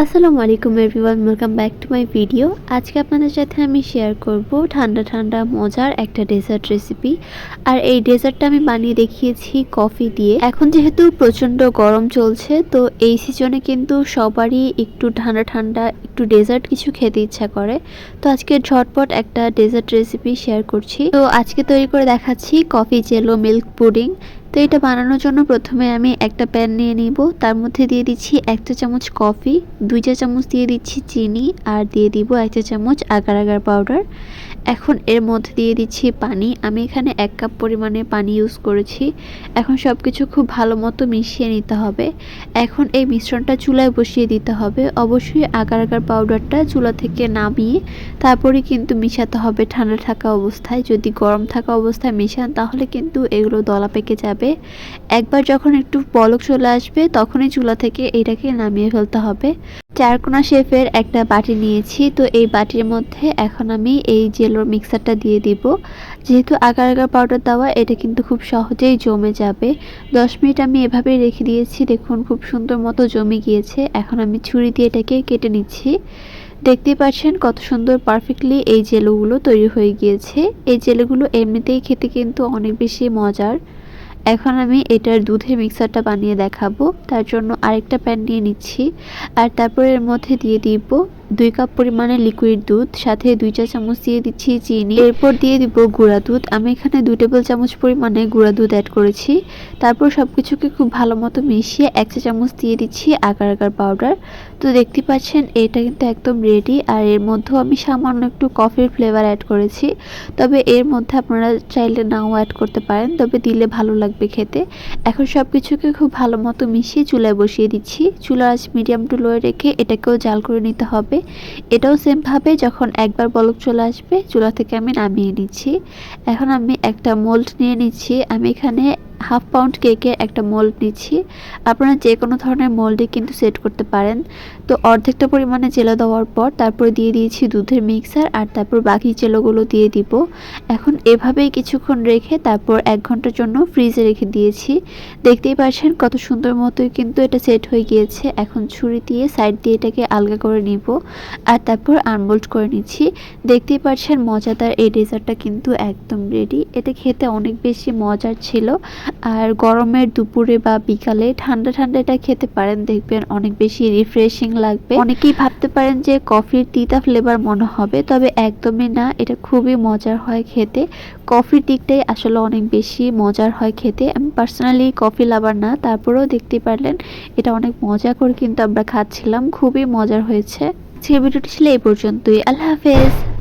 আসসালামু আলাইকুম everyone welcome back to my video আজকে আপনাদের সাথে আমি শেয়ার করব ঠান্ডা ঠান্ডা মজার একটা ডেজার্ট রেসিপি আর এই ডেজার্টটা আমি বানিয়ে দেখিয়েছি কফি দিয়ে। এখন যেহেতু প্রচণ্ড গরম চলছে, তো এই সিজনে কিন্তু সবারই একটু ঠান্ডা ঠান্ডা, একটু ডেজার্ট কিছু খেতে ইচ্ছা করে। তো আজকে ঝটপট একটা ডেজার্ট রেসিপি শেয়ার করছি। তো আজকে তৈরি করে দেখাচ্ছি কফি জেলো মিল্ক পুডিং তো এটা বানানোর জন্য প্রথমে আমি একটা প্যান নিয়ে নিব। তার মধ্যে দিয়ে দিচ্ছি এক চা চামচ কফি, দুই চা চামচ দিয়ে দিচ্ছি চিনি আর দিয়ে দিব এক চা চামচ আগার আগার পাউডার। এখন এর মধ্যে দিয়ে দিচ্ছি পানি। আমি এখানে এক কাপ পরিমাণে পানি ইউজ করেছি। এখন সব কিছু খুব ভালো মতো মিশিয়ে নিতে হবে। এখন এই মিশ্রণটা চুলায় বসিয়ে দিতে হবে। অবশ্যই আগার আগার পাউডারটা চুলা থেকে নামিয়ে তারপরে কিন্তু মিশাতে হবে ঠান্ডা থাকা অবস্থায়। যদি গরম থাকা অবস্থায় মিশান, তাহলে কিন্তু এগুলো দলা পেকে যাবে। একবার যখন একটু বলক চলে আসবে, তখনই চুলা থেকে এটাকে নামিয়ে ফেলতে হবে। চারকোনা শেফের একটা বাটি নিয়েছি, তো এই বাটির মধ্যে এখন আমি এই জেলোর মিক্সারটা দিয়ে দিব। যেহেতু আগার আগার পাউডার দেওয়া, এটা কিন্তু খুব সহজেই জমে যাবে। দশ মিনিট আমি এভাবেই রেখে দিয়েছি, দেখুন খুব সুন্দর মতো জমে গিয়েছে। এখন আমি ছুরি দিয়ে এটাকে কেটে নিচ্ছি। দেখতেই পাচ্ছেন কত সুন্দর পারফেক্টলি এই জেলোগুলো তৈরি হয়ে গিয়েছে। এই জেলোগুলো এমনিতেই খেতে কিন্তু অনেক বেশি মজার। এখন আমি এটার দুধের মিক্সারটা বানিয়ে দেখাবো। তার জন্য আরেকটা প্যান নিয়ে নিচ্ছি। আর তারপর এর মধ্যে দিয়ে দিব দুই কাপ পরিমাণে লিকুইড দুধ, সাথে দুই চা চামচ দিয়ে দিচ্ছি চিনি। এরপর দিয়ে দিব গুঁড়া দুধ। আমি এখানে দুই টেবিল চামচ পরিমাণে গুঁড়া দুধ অ্যাড করেছি। তারপর সব কিছুকে খুব ভালো মতো মিশিয়ে এক চা চামচ দিয়ে দিচ্ছি আগার আগার পাউডার তো দেখতে পাচ্ছেন, এটা কিন্তু একদম রেডি আর এর মধ্যেও আমি সামান্য একটু কফির ফ্লেভার অ্যাড করেছি। তবে এর মধ্যে আপনারা চাইলে নাও অ্যাড করতে পারেন। তবে দিলে ভালো লাগবে খেতে। এখন সব কিছুকে খুব ভালো মতো মিশিয়ে চুলায় বসিয়ে দিচ্ছি। চুলার আঁচ মিডিয়াম টু লোয়ে রেখে এটাকেও জাল করে নিতে হবে। এটাও সেমভাবে যখন একবার বলক চলে আসবে, চুলা থেকে আমি নামিয়ে নিচ্ছি। এখন আমি একটা মোল্ড নিয়ে নিচ্ছি। আমি এখানে হাফ পাউন্ড কেকের একটা মোল্ড নিচ্ছি। আপনারা যে কোনো ধরনের মোল্ডে কিন্তু সেট করতে পারেন। তো অর্ধেকটা পরিমাণে জেলো দেওয়ার পর তারপর দিয়ে দিয়েছি দুধের মিক্সার আর তারপর বাকি জেলোগুলো দিয়ে দিব। এখন এভাবেই কিছুক্ষণ রেখে তারপর এক ঘণ্টার জন্য ফ্রিজে রেখে দিয়েছি। দেখতেই পাচ্ছেন কত সুন্দর মতোই কিন্তু এটা সেট হয়ে গিয়েছে। এখন ছুরি দিয়ে সাইড দিয়ে এটাকে আলগা করে নিব আর তারপর আনবোল্ড করে নিচ্ছি। দেখতেই পাচ্ছেন মজাদার এই ডেজার্টটা কিন্তু একদম রেডি। এটা খেতে অনেক বেশি মজার ছিল। আর গরমের দুপুরে বা বিকালে ঠান্ডা ঠান্ডা এটা খেতে পারেন। দেখবেন অনেক বেশি রিফ্রেশিং লাগবে। অনেকেই ভাবতে পারেন যে কফির তিতা ফ্লেভার মনে হবে, তবে একদমই না। এটা খুবই মজার হয় খেতে। কফির দিকটাই আসলে অনেক বেশি মজার হয় খেতে। আমি পার্সোনালি কফি লাভার না, তারপরেও দেখতে পারলেন এটা অনেক মজা করে কিন্তু আমরা খাচ্ছিলাম। খুবই মজার হয়েছে। আজকের ভিডিওটি ছিল এই পর্যন্তই। আল্লাহ হাফেজ।